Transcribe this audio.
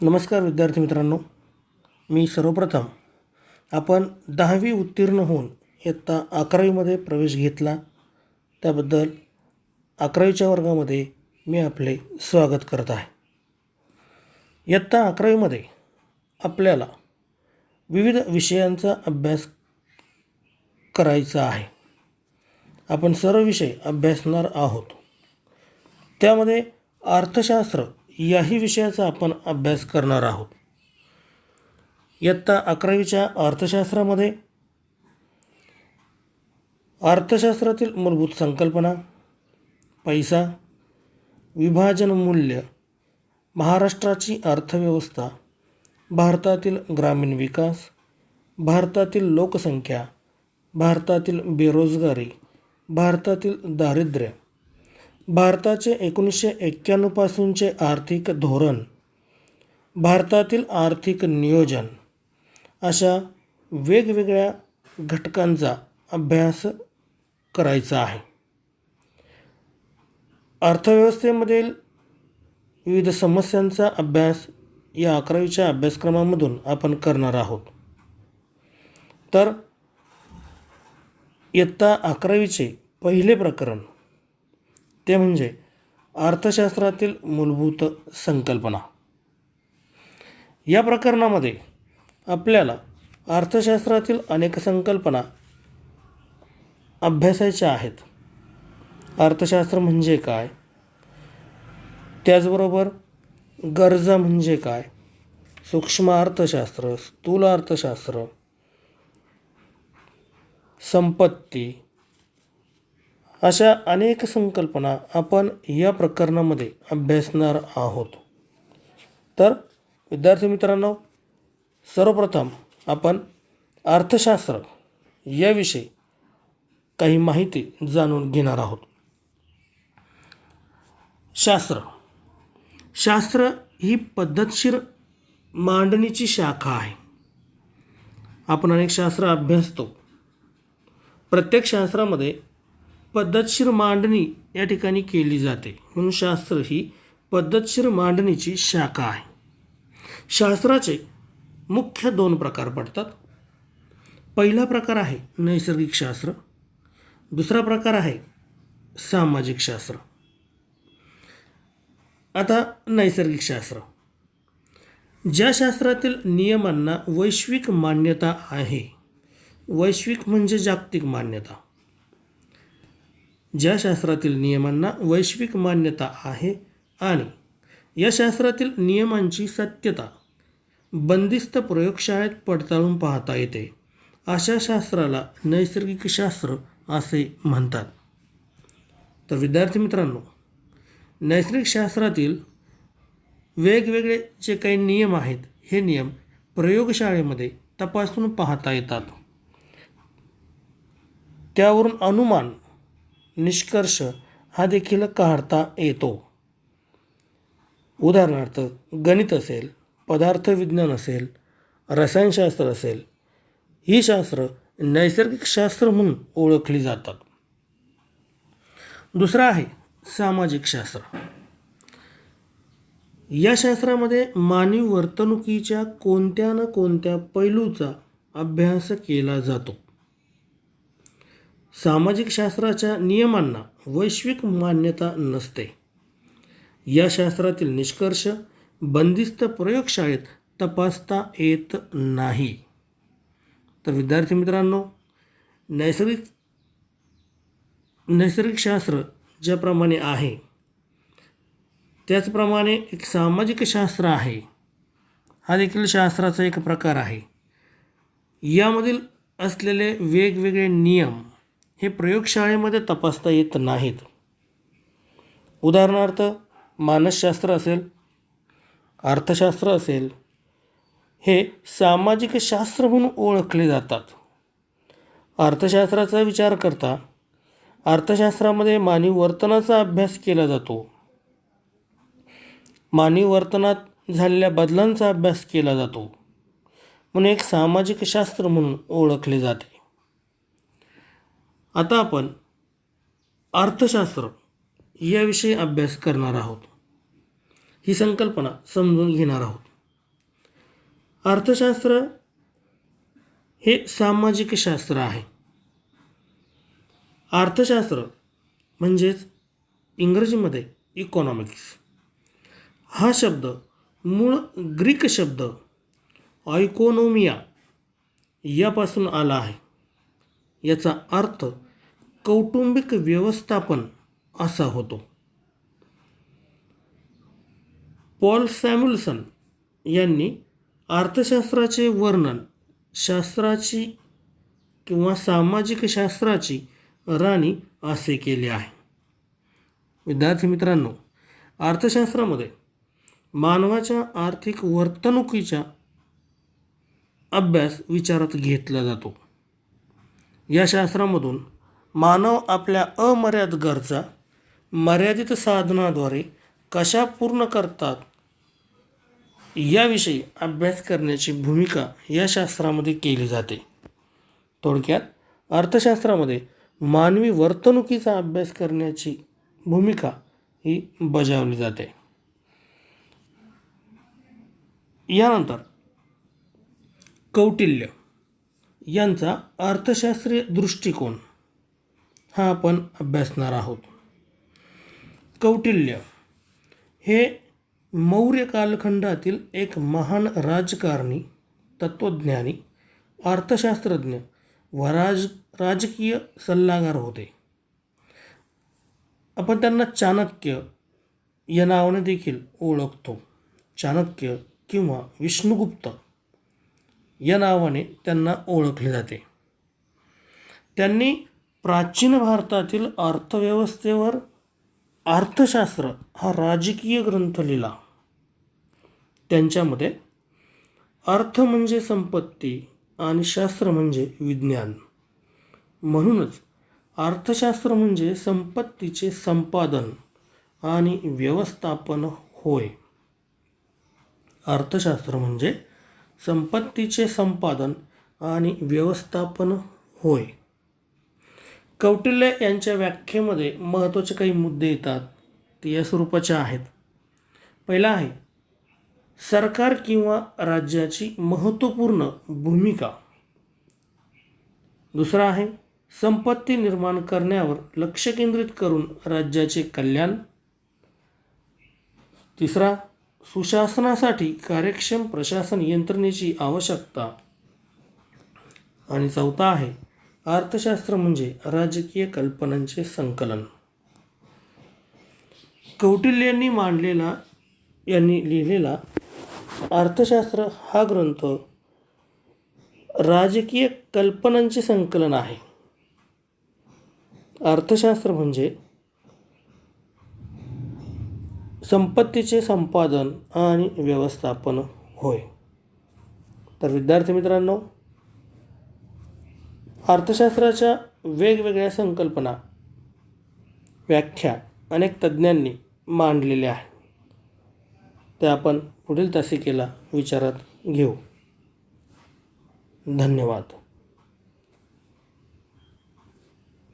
नमस्कार विद्यार्थी मित्रांनो मी सर्वप्रथम आपण दहावी उत्तीर्ण होऊन इयत्ता अकरावीमध्ये प्रवेश घेतला. त्याबद्दल अकरावीच्या वर्गामध्ये मी आपले स्वागत करत आहे. इयत्ता अकरावीमध्ये आपल्याला विविध विषयांचा अभ्यास करायचा आहे. आपण सर्व विषय अभ्यासणार आहोत. त्यामध्ये अर्थशास्त्र याही विषयाचा आपण अभ्यास करणार आहोत. इयत्ता अकरावीच्या अर्थशास्त्रामध्ये अर्थशास्त्रातील मूलभूत संकल्पना पैसा विभाजन मूल्य महाराष्ट्राची अर्थव्यवस्था भारतातील ग्रामीण विकास भारतातील लोकसंख्या भारतातील बेरोजगारी भारतातील दारिद्र्य भारताचे एकोणीसशे एक्क्याण्णवपासूनचे आर्थिक धोरण भारतातील आर्थिक नियोजन अशा वेगवेगळ्या घटकांचा अभ्यास करायचा आहे. अर्थव्यवस्थेमधील विविध समस्यांचा अभ्यास या अकरावीच्या अभ्यासक्रमामधून आपण करणार आहोत. तर इयत्ता अकरावीचे पहिले प्रकरण ते म्हणजे अर्थशास्त्रातील मूलभूत संकल्पना. या प्रकरणामध्ये आपल्याला अर्थशास्त्रातील अनेक संकल्पना अभ्यासायच्या आहेत. अर्थशास्त्र म्हणजे काय? त्याचबरोबर गरजा म्हणजे काय? सूक्ष्म अर्थशास्त्र स्थूल अर्थशास्त्र संपत्ती अशा अनेक संकल्पना आपण या प्रकरणामध्ये अभ्यासणार आहोत. तर विद्यार्थी मित्रांनो सर्वप्रथम आपण अर्थशास्त्र याविषयी काही माहिती जाणून घेणार आहोत. शास्त्र. शास्त्र ही पद्धतशीर मांडणीची शाखा आहे. आपण अनेक शास्त्र अभ्यासतो. प्रत्येक शास्त्रामध्ये पद्धतशीर मांडणी या ठिकाणी केली जाते. म्हणून शास्त्र ही पद्धतशीर मांडणीची शाखा आहे. शास्त्राचे मुख्य दोन प्रकार पडतात. पहिला प्रकार आहे नैसर्गिक शास्त्र. दुसरा प्रकार आहे सामाजिक शास्त्र. आता नैसर्गिक शास्त्र. ज्या शास्त्रातील नियमांना वैश्विक मान्यता आहे वैश्विक म्हणजे जागतिक मान्यता. ज्या शास्त्रातील नियमांना वैश्विक मान्यता आहे आणि या शास्त्रातील नियमांची सत्यता बंदिस्त प्रयोगशाळेत पडताळून पाहता येते अशा शास्त्राला नैसर्गिक शास्त्र असे म्हणतात. तर विद्यार्थी मित्रांनो नैसर्गिक शास्त्रातील वेगवेगळे जे काही नियम आहेत हे नियम प्रयोगशाळेमध्ये तपासून पाहता येतात. त्यावरून अनुमान निष्कर्ष हा देखील काढता येतो. उदाहरणार्थ गणित असेल पदार्थ विज्ञान असेल रसायनशास्त्र असेल ही शास्त्र नैसर्गिक शास्त्र म्हणून ओळखली जातात. दुसरं आहे सामाजिक शास्त्र. या शास्त्रामध्ये मानवी वर्तणुकीच्या कोणत्या ना कोणत्या पैलूचा अभ्यास केला जातो. सामाजिक शास्त्राच्या नियमांना वैश्विक मान्यता नसते. या शास्त्रातील निष्कर्ष बंदिस्त प्रयोगशाळेत तपासता येत नाही. तर विद्यार्थी मित्रांनो नैसर्गिक नैसर्गिक शास्त्र ज्याप्रमाणे आहे त्याचप्रमाणे एक सामाजिक शास्त्र आहे. हा देखील शास्त्राचा एक प्रकार आहे. यामधील असलेले वेगवेगळे नियम हे प्रयोगशाळेमध्ये तपासता येत नाहीत. उदाहरणार्थ मानसशास्त्र असेल अर्थशास्त्र असेल हे सामाजिक शास्त्र म्हणून ओळखले जातात. अर्थशास्त्राचा विचार करता अर्थशास्त्रामध्ये मानवी वर्तनाचा अभ्यास केला जातो. मानवी वर्तनात झालेल्या बदलांचा अभ्यास केला जातो. म्हणून एक सामाजिक शास्त्र म्हणून ओळखले जाते. आता आपण अर्थशास्त्र याविषयी अभ्यास करणार आहोत. ही संकल्पना समजून घेणार आहोत. अर्थशास्त्र हे सामाजिक शास्त्र आहे. अर्थशास्त्र म्हणजेच इंग्रजीमध्ये इकॉनॉमिक्स हा शब्द मूळ ग्रीक शब्द आयकोनोमिया यापासून आला आहे. याचा अर्थ कौटुंबिक व्यवस्थापन असा होतो. पॉल सॅम्युल्सन यांनी अर्थशास्त्राचे वर्णन शास्त्राची किंवा सामाजिक शास्त्राची राणी असे केले आहे. विद्यार्थी मित्रांनो अर्थशास्त्रामध्ये मानवाच्या आर्थिक वर्तणुकीचा अभ्यास विचारात घेतला जातो. या शास्त्रामधून मानव आपल्या अमर्याद गरजा मर्यादित साधनाद्वारे कशा पूर्ण करतात याविषयी अभ्यास करण्याची भूमिका या शास्त्रामध्ये केली जाते. थोडक्यात अर्थशास्त्रामध्ये मानवी वर्तणुकीचा अभ्यास करण्याची भूमिका ही बजावली जाते. यानंतर कौटिल्य. यांचा अर्थशास्त्रीय दृष्टिकोन हा आपण अभ्यासणार आहोत. कौटिल्य हे मौर्य कालखंडातील एक महान राजकारणी तत्त्वज्ञानी अर्थशास्त्रज्ञ व राज राजकीय सल्लागार होते. आपण त्यांना चाणक्य या नावाने देखील ओळखतो. चाणक्य किंवा विष्णुगुप्त. या नावाने त्यांना ओळखले जाते. त्यांनी प्राचीन भारतातील अर्थव्यवस्थेवर अर्थशास्त्र हा राजकीय ग्रंथ लिहिला. त्यांच्यामध्ये अर्थ म्हणजे संपत्ती आणि शास्त्र म्हणजे विज्ञान. म्हणूनच अर्थशास्त्र म्हणजे संपत्तीचे संपादन आणि व्यवस्थापन होय. अर्थशास्त्र म्हणजे संपत्तीचे संपादन आणि व्यवस्थापन होय. कौटिल्य यांच्या व्याख्येमध्ये महत्त्वाचे काही मुद्दे येतात. ते या स्वरूपाचे आहेत. पहिला आहे सरकार किंवा राज्याची महत्त्वपूर्ण भूमिका. दुसरा आहे संपत्ती निर्माण करण्यावर लक्ष केंद्रित करून राज्याचे कल्याण. तिसरा सुशासनासाठी कार्यक्षम प्रशासन यंत्रणेची आवश्यकता. आणि चौथा आहे अर्थशास्त्र म्हणजे राजकीय कल्पनांचे संकलन. कौटिल्यांनी मांडलेला यांनी लिहिलेला अर्थशास्त्र हा ग्रंथ राजकीय कल्पनांचे संकलन आहे. अर्थशास्त्र म्हणजे संपत्तीचे संपादन आणि व्यवस्थापन होय. तर विद्यार्थी मित्रांनो अर्थशास्त्राच्या वेगवेगळ्या संकल्पना व्याख्या अनेक तज्ज्ञांनी मांडलेल्या आहेत. त्या आपण पुढील तासिकेला विचारात घेऊ. धन्यवाद.